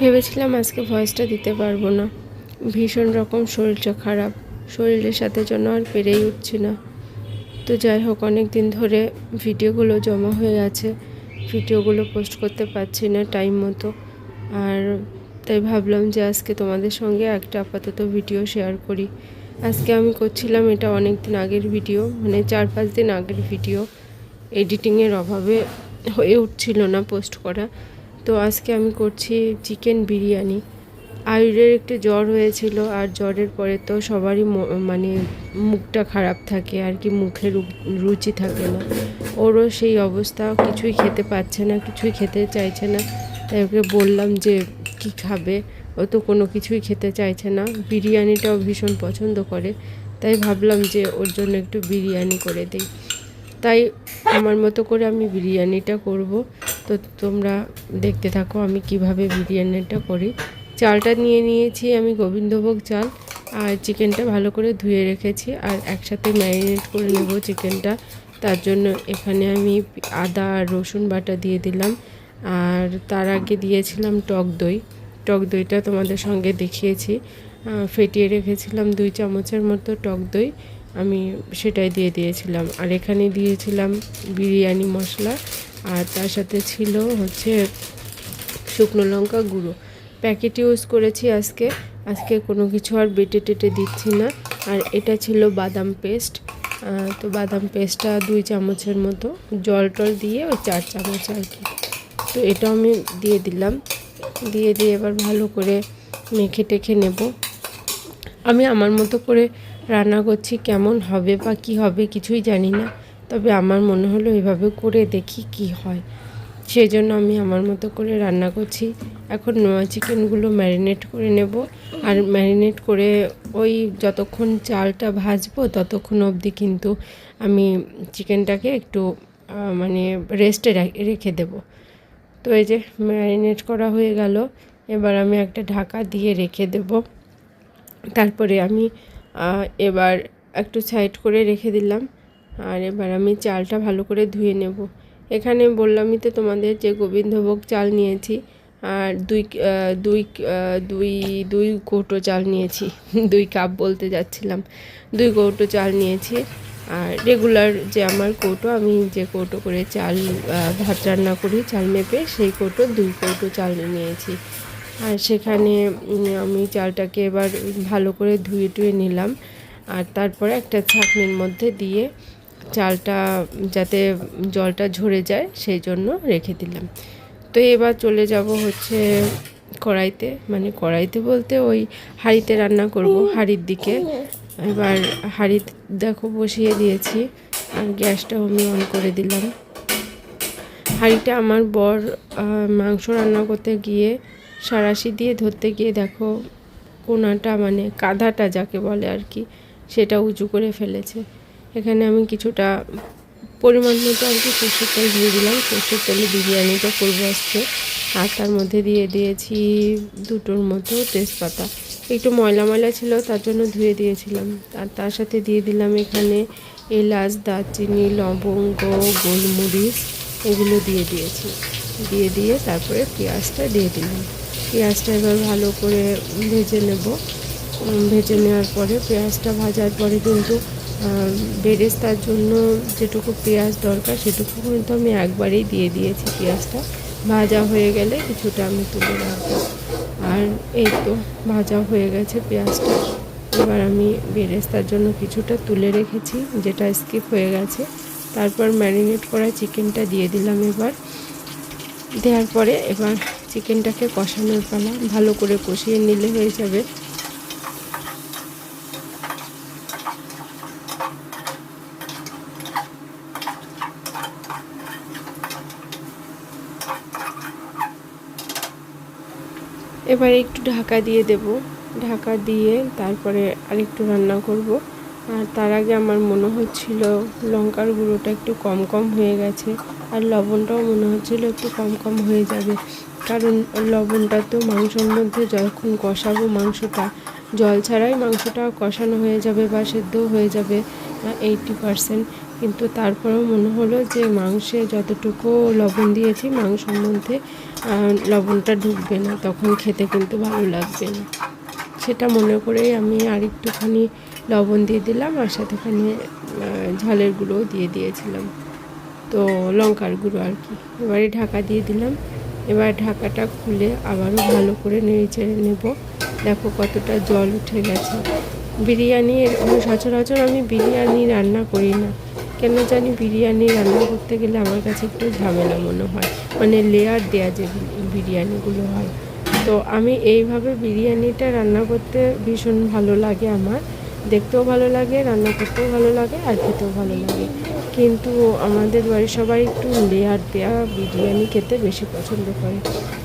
ভেবেছিলাম আজকে ভয়েসটা দিতে পারব না। ভীষণ রকম শরীরটা খারাপ। শরীরের সাথে যেন আর পেরেই উঠছি না। তো যাই হোক অনেক দিন ধরে ভিডিওগুলো জমা হয়ে আছে। ভিডিওগুলো পোস্ট করতে পারছি না টাইম মতো। আর তাই ভাবলাম যে আজকে তোমাদের সঙ্গে একটা আপাতত ভিডিও শেয়ার করি। আজকে আমি করছিলাম এটা অনেক দিন আগের ভিডিও মানে চার পাঁচ দিন আগের ভিডিও এডিটিংয়ের অভাবে হয়ে উঠছিল না পোস্ট করা। তো আজকে আমি করছি চিকেন বিরিয়ানি। আয়ুরের একটু জ্বর হয়েছিল আর জ্বরের পরে তো সবারই মানে মুখটা খারাপ থাকে, আর কি মুখের রুচি থাকে না। ওরও সেই অবস্থা, কিছুই খেতে পাচ্ছে না, কিছুই খেতে চাইছে না। তাই ওকে বললাম যে, কি খাবে? ও তো কোনো কিছুই খেতে চাইছে না। বিরিয়ানিটাও ভীষণ পছন্দ করে, তাই ভাবলাম যে ওর জন্য একটু বিরিয়ানি করে দিই। তাই আমার মতো করে আমি বিরিয়ানিটা করব। তো তোমরা দেখতে থাকো আমি কীভাবে বিরিয়ানিটা করি। চালটা নিয়ে নিয়েছি আমি গোবিন্দভোগ চাল আর চিকেনটা ভালো করে ধুয়ে রেখেছি আর একসাথে ম্যারিনেট করে নেব চিকেনটা। তার জন্য এখানে আমি আদা আর রসুন বাটা দিয়ে দিলাম আর তার আগে দিয়েছিলাম টক দই। টক দইটা তোমাদের সঙ্গে দেখিয়েছি। ফেটিয়ে রেখেছিলাম দুই চামচের মতো টক দই। আমি সেটাই দিয়ে দিয়েছিলাম। আর এখানে দিয়েছিলাম বিরিয়ানি মশলা। আর তার সাথে ছিল হচ্ছে শুকনো লঙ্কা গুঁড়ো। প্যাকেট ইউজ করেছি আজকে। আজকে কোনো কিছু আর বেটে টেটে দিচ্ছি না। আর এটা ছিল বাদাম পেস্ট তো বাদাম পেস্টটা দুই চামচের মতো। জল টল দিয়ে ওই চার চামচ আর কি। তো এটা আমি দিয়ে দিলাম। দিয়ে দিয়ে এবার ভালো করে মেখে টেখে নেব। আমি আমার মতো করে রান্না করছি। কেমন হবে বা কি হবে কিছুই জানি না। তবে আমার মনে হলো এভাবে করে দেখি কি হয়। সেই জন্য আমি আমার মতো করে রান্না করছি। এখন নোয়া চিকেনগুলো ম্যারিনেট করে নেব। আর ম্যারিনেট করে ওই যতক্ষণ চালটা ভাজবো ততক্ষণ অবধি কিন্তু আমি চিকেনটাকে একটু মানে রেস্টে রেখে দেবো। তো এই যে ম্যারিনেট করা হয়ে গেল। এবার আমি একটা ঢাকা দিয়ে রেখে দেব। তারপরে আমি এবার একটু সাইড করে রেখে দিলাম। আর এবার আমি চালটা ভালো করে ধুয়ে নেব। এখানে বললামই তো তোমাদের যে গোবিন্দভোগ চাল নিয়েছি আর দুই দুই দুই দুই কৌটো চাল নিয়েছি। দুই কাপ বলতে যাচ্ছিলাম। দুই কৌটো চাল নিয়েছি আর রেগুলার যে আমার কৌটো, আমি যে কৌটো করে চাল ভাত রান্না করি, চাল মেপে সেই কৌটো দুই কৌটো চাল নিয়েছি। আর সেখানে আমি চালটাকে এবার ভালো করে ধুয়ে টুয়ে নিলাম। আর তারপরে একটা ছাঁকনির মধ্যে দিয়ে চালটা যাতে জলটা ঝরে যায়, সেই জন্য রেখে দিলাম। তো এবার চলে যাব হচ্ছে কড়াইতে মানে কড়াইতে বলতে ওই হাঁড়িতে রান্না করব, হাঁড়ির দিকে। এবার হাঁড়ি দেখো বসিয়ে দিয়েছি, আর গ্যাসটাও আমি অন করে দিলাম। হাঁড়িটা আমার বর মাংস রান্না করতে গিয়ে সারাশি দিয়ে ধরতে গিয়ে দেখো কোনাটা মানে কাঁধাটা যাকে বলে আর কি, সেটা উঁচু করে ফেলেছে। এখানে আমি কিছুটা পরিমাণ মতো আর কি সর্ষের তেল দিয়ে দিলাম। সর্ষের তেলে বিরিয়ানিটা করব আজকে। আর তার মধ্যে দিয়ে দিয়েছি দুটোর মতো তেজপাতা। একটু ময়লা ময়লা ছিল, তার জন্য ধুয়ে দিয়েছিলাম। আর তার সাথে দিয়ে দিলাম এখানে এলাচ, দারচিনি, লবঙ্গ, গোলমরিচ, এগুলো দিয়ে দিয়েছি। দিয়ে দিয়ে তারপরে পেঁয়াজটা দিয়ে দিলাম। পেঁয়াজটা এবার ভালো করে ভেজে নেব। ভেজে নেওয়ার পরে পেঁয়াজটা ভাজার পরে কিন্তু বেরেস্তার জন্য যেটুকু পেঁয়াজ দরকার সেটুকু কিন্তু আমি একবারেই দিয়ে দিয়েছি পেঁয়াজটা। ভাজা হয়ে গেলে কিছুটা আমি তুলে রাখব। আর এই তো ভাজা হয়ে গেছে পেঁয়াজটা। এবার আমি বেরেস্তার জন্য কিছুটা তুলে রেখেছি, যেটা স্কিপ হয়ে গেছে। তারপর ম্যারিনেট করা চিকেনটা দিয়ে দিলাম এবার। দেওয়ার পরে এবার চিকেনটাকে কষানোর পালা। ভালো করে কষিয়ে নিলে হয়ে যাবে। এবার একটু ঢাকা দিয়ে দেব। ঢাকা দিয়ে তারপরে আরেকটু রান্না করব। আর তার আগে আমার মনে হচ্ছিল লঙ্কার গুঁড়োটা একটু কম কম হয়ে গেছে আর লবণটাও মনে হচ্ছিল একটু কম কম হয়ে যাবে। কারণ লবণটা তো মাংসর মধ্যে যখন কষাবো মাংসটা, জল ছাড়াই মাংসটা কষানো হয়ে যাবে বা সেদ্ধ হয়ে যাবে এইটি পারসেন্ট কিন্তু তারপরেও মনে হলো যে মাংসে যতটুকু লবণ দিয়েছি মাংসের মধ্যে লবণটা ঢুকবে না। তখন খেতে কিন্তু ভালো লাগবে না। সেটা মনে করেই আমি আর একটুখানি লবণ দিয়ে দিলাম আর সাথেখানি ঝালের গুঁড়োও দিয়ে দিয়েছিলাম। তো লঙ্কার গুঁড়ো আর কি। এবারে ঢাকা দিয়ে দিলাম। এবার ঢাকাটা খুলে আবারও ভালো করে নেড়ে চেড়ে নেব। দেখো কতটা জল উঠে গেছে। বিরিয়ানি সচরাচর আমি বিরিয়ানি রান্না করি না। কেন জানি বিরিয়ানি রান্না করতে গেলে আমার কাছে একটু ঝামেলা মনে হয়। মানে লেয়ার দেওয়া যে বিরিয়ানিগুলো হয়। তো আমি এইভাবে বিরিয়ানিটা রান্না করতে ভীষণ ভালো লাগে আমার। দেখতেও ভালো লাগে, রান্না করতেও ভালো লাগে, আর খেতেও ভালো লাগে। কিন্তু আমাদের বাড়ির সবাই একটু লেয়ার দেওয়া বিরিয়ানি খেতে বেশি পছন্দ করে।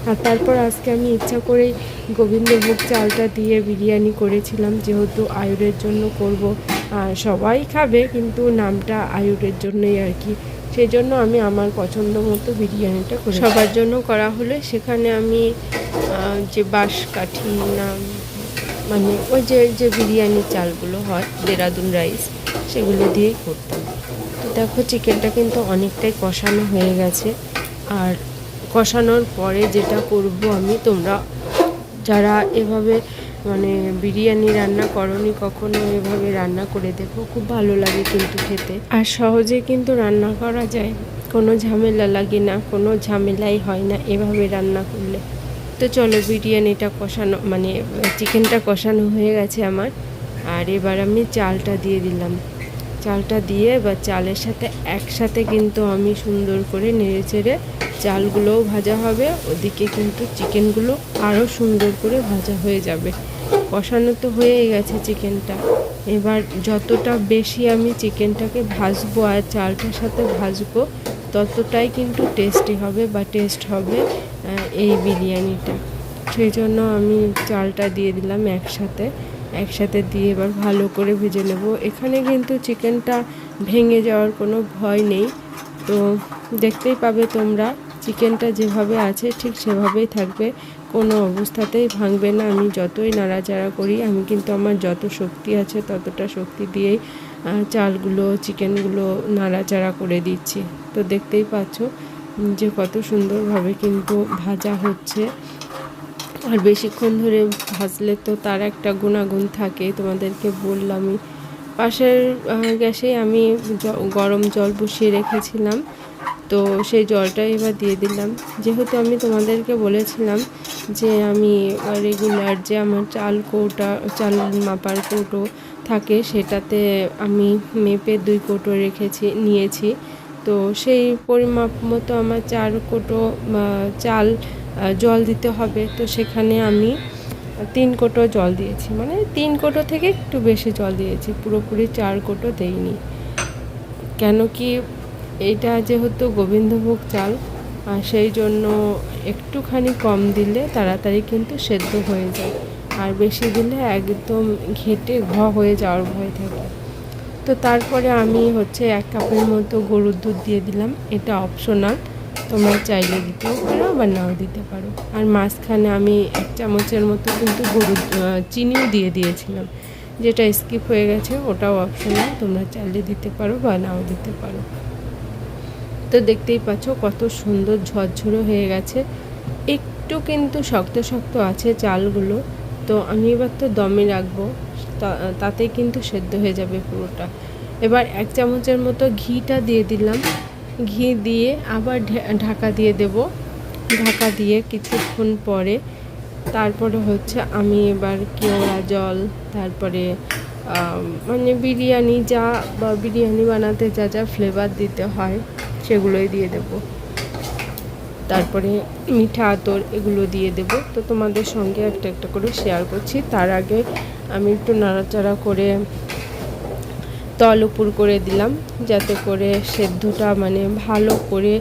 আর তারপর আজকে আমি ইচ্ছা করেই গোবিন্দভোগ চালটা দিয়ে বিরিয়ানি করেছিলাম, যেহেতু আয়ুরের জন্য করব। সবাই খাবে, কিন্তু নামটা আয়ুরের জন্যই আর কি। সেই জন্য আমি আমার পছন্দ মতো বিরিয়ানিটা করি সবার জন্য করা হলে সেখানে আমি যে বাঁশকাঠি না মানে ওই যে যে বিরিয়ানি চালগুলো হয়, দেরাদুন রাইস, সেগুলো দিয়েই করতাম। দেখো চিকেনটা কিন্তু অনেকটাই কষানো হয়ে গেছে। আর কষানোর পরে যেটা করব আমি, তোমরা যারা এভাবে মানে বিরিয়ানি রান্না করনি, কখনো এভাবে রান্না করে দেখো, খুব ভালো লাগে কিন্তু খেতে। আর সহজে কিন্তু রান্না করা যায়, কোনো ঝামেলা লাগে না, কোনো ঝামেলাই হয় না এভাবে রান্না করলে। তো চলো, বিরিয়ানিটা কষানো মানে চিকেনটা কষানো হয়ে গেছে আমার। আর এবার আমি চালটা দিয়ে দিলাম। চালটা দিয়ে বা চালের সাথে একসাথে কিন্তু আমি সুন্দর করে নেড়ে চেড়ে চালগুলোও ভাজা হবে। ওদিকে কিন্তু চিকেনগুলো আরও সুন্দর করে ভাজা হয়ে যাবে। কষানো তো হয়েই গেছে চিকেনটা। এবার যতটা বেশি আমি চিকেনটাকে ভাজবো আর চালটার সাথে ভাজবো, ততটাই কিন্তু টেস্টি হবে বা টেস্ট হবে এই বিরিয়ানিটা। সেই জন্য আমি চালটা দিয়ে দিলাম একসাথে। একসাথে দিয়ে এবার ভালো করে ভেজে নেব। এখানে কিন্তু চিকেনটা ভেঙে যাওয়ার কোনো ভয় নেই। তো দেখতেই পাবে তোমরা, চিকেনটা যেভাবে আছে ঠিক সেভাবেই থাকবে। কোনো অবস্থাতেই ভাঙবে না। আমি যতই নাড়াচাড়া করি, আমি কিন্তু আমার যত শক্তি আছে ততটা শক্তি দিয়েই চালগুলো, চিকেনগুলো নাড়াচাড়া করে দিচ্ছি। তো দেখতেই পাচ্ছ যে কত সুন্দরভাবে কিন্তু ভাজা হচ্ছে। আর বেশিক্ষণ ধরে ভাজলে তো তার একটা গুণাগুণ থাকে, তোমাদেরকে বললামই। পাশের গ্যাসে আমি গরম জল বসিয়ে রেখেছিলাম, তো সেই জলটা এবার দিয়ে দিলাম। যেহেতু আমি তোমাদেরকে বলেছিলাম যে আমি রেগুলার যে আমার চাল কৌটা, চাল মাপার কৌটো থাকে, সেটাতে আমি মেপে দুই কৌটো রেখেছি, নিয়েছি। তো সেই পরিমাপ মতো আমার চার কোটো চাল জল দিতে হবে। তো সেখানে আমি তিন কোটো জল দিয়েছি। মানে তিন কোটো থেকে একটু বেশি জল দিয়েছি। পুরোপুরি চার কোটো দেইনি। কেন কি এটা যেহেতু গোবিন্দভোগ চাল আর সেই জন্য একটুখানি কম দিলে তাড়াতাড়ি কিন্তু সেদ্ধ হয়ে যায়। আর বেশি দিলে একদম ঘেটে ঘ হয়ে যাওয়ার ভয় থাকে। তো তারপরে আমি হচ্ছে এক কাপের মতো গরুর দুধ দিয়ে দিলাম। এটা অপশনাল তোমরা চাইলে দিতেও পারো বা নাও দিতে পারো। আর মাঝখানে আমি এক চামচের মতো কিন্তু গরুর চিনিও দিয়ে দিয়েছিলাম। যেটা স্কিপ হয়ে গেছে, ওটাও অপশনাল তোমরা চাইলে দিতে পারো বা নাও দিতে পারো। তো দেখতেই পাচ্ছ কত সুন্দর ঝরঝরে হয়ে গেছে। একটু কিন্তু শক্ত শক্ত আছে চালগুলো, তো আমি এবার তো দমে রাখব, তা- তাতেই কিন্তু সেদ্ধ হয়ে যাবে পুরোটা। এবার এক চামচের মতো ঘিটা দিয়ে দিলাম। ঘি দিয়ে আবার ঢাকা দিয়ে দেব। ঢাকা দিয়ে কিছুক্ষণ পরে তারপরে হচ্ছে আমি এবার কেওড়া জল, তারপরে মানে বিরিয়ানি যা বা বিরিয়ানি বানাতে যা যা ফ্লেভার দিতে হয় সেগুলোই দিয়ে দেবো। তারপরে মিঠা আতর এগুলো দিয়ে দেব। তো তোমাদের সঙ্গে একটা একটা করে শেয়ার করছি। তার আগে আমি একটু নাড়াচাড়া করে তল উপর করে দিলাম যাতে করে সেদ্ধটা মানে ভালো করে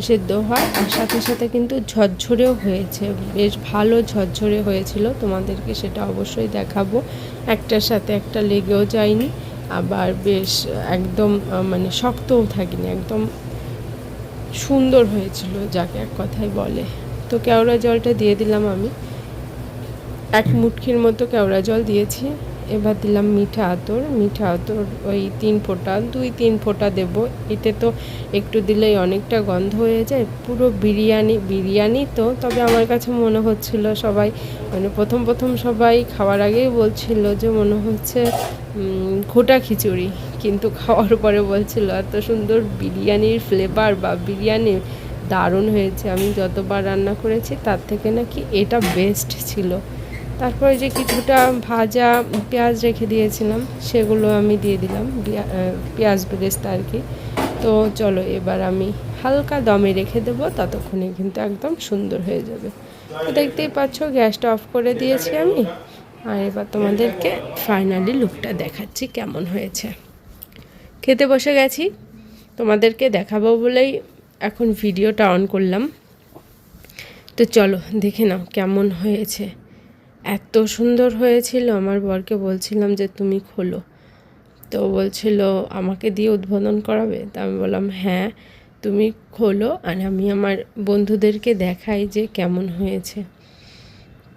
সেদ্ধ হয়। আর সাথে সাথে কিন্তু ঝরঝরেও হয়েছে। বেশ ভালো ঝরঝরে হয়েছিল। তোমাদেরকে সেটা অবশ্যই দেখাবো। একটার সাথে একটা লেগেও যায়নি। আবার বেশ একদম মানে শক্তও থাকেনি। একদম সুন্দর হয়েছিল, যাকে এক কথায় বলে। তো কেওড়া জলটা দিয়ে দিলাম আমি। এক মুটকির মতো কেওড়া জল দিয়েছি। এবার দিলাম মিঠা আতর। মিঠা আতর ওই তিন ফোঁটা, দুই তিন ফোঁটা দেব। এতে তো একটু দিলেই অনেকটা গন্ধ হয়ে যায়। পুরো বিরিয়ানি বিরিয়ানি তো, তবে আমার কাছে মনে হচ্ছিল সবাই মানে প্রথম প্রথম সবাই খাওয়ার আগেই বলছিল যে মনে হচ্ছে ঘোটা খিচুড়ি। কিন্তু খাওয়ার পরে বলছিল, এত সুন্দর বিরিয়ানির ফ্লেভার বা বিরিয়ানি দারুণ হয়েছে। আমি যতবার রান্না করেছি, তার থেকে নাকি এটা বেস্ট ছিল। তারপরে যে কিছুটা ভাজা পেঁয়াজ রেখে দিয়েছিলাম, সেগুলো আমি দিয়ে দিলাম পেঁয়াজ বেরেস্তা আর কি। তো চলো এবার আমি হালকা দমে রেখে দেবো, ততক্ষণে কিন্তু একদম সুন্দর হয়ে যাবে। তো দেখতেই পাচ্ছ, গ্যাসটা অফ করে দিয়েছি আমি, আর এবার তোমাদেরকে ফাইনালি লুকটা দেখাচ্ছি কেমন হয়েছে। খেতে বসে গেছি, তোমাদেরকে দেখাবো বলেই এখন ভিডিওটা অন করলাম। তো চলো দেখে নাও কেমন হয়েছে। এত সুন্দর হয়েছিল। আমার বরকে বলছিলাম যে, তুমি খোলো। তো বলছিল, আমাকে দিয়ে উদ্বোধন করাবে? তা আমি বললাম হ্যাঁ তুমি খোলো আর আমি আমার বন্ধুদেরকে দেখাই যে কেমন হয়েছে।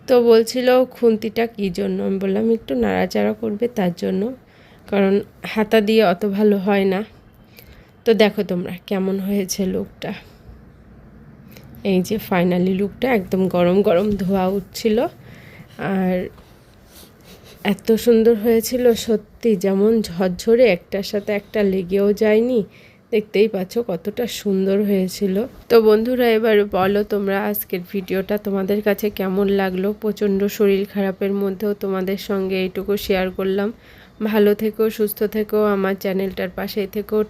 তো বলছিল, খুন্তিটা কী জন্য? আমি বললাম, একটু নাড়াচাড়া করবে তার জন্য, কারণ হাতা দিয়ে অত ভালো হয় না। তো দেখো তোমরা কেমন হয়েছে লুকটা। এই যে ফাইনালি লুকটা একদম গরম গরম ধোয়া উঠছিল। আর এত সুন্দর হয়েছিল সত্যি, যেমন ঝরঝরে একটার সাথে একটা লেগেও যায়নি। দেখতেই পাচ্ছ কতটা সুন্দর হয়েছিল। তো বন্ধুরা, এবার বলো তোমরা আজকের ভিডিওটা তোমাদের কাছে কেমন লাগল? প্রচণ্ড শরীর খারাপের মধ্যেও তোমাদের সঙ্গে এইটুকু শেয়ার করলাম। ভালো থেকো, সুস্থ থেকো, আমার চ্যানেলটার পাশেই থেকো।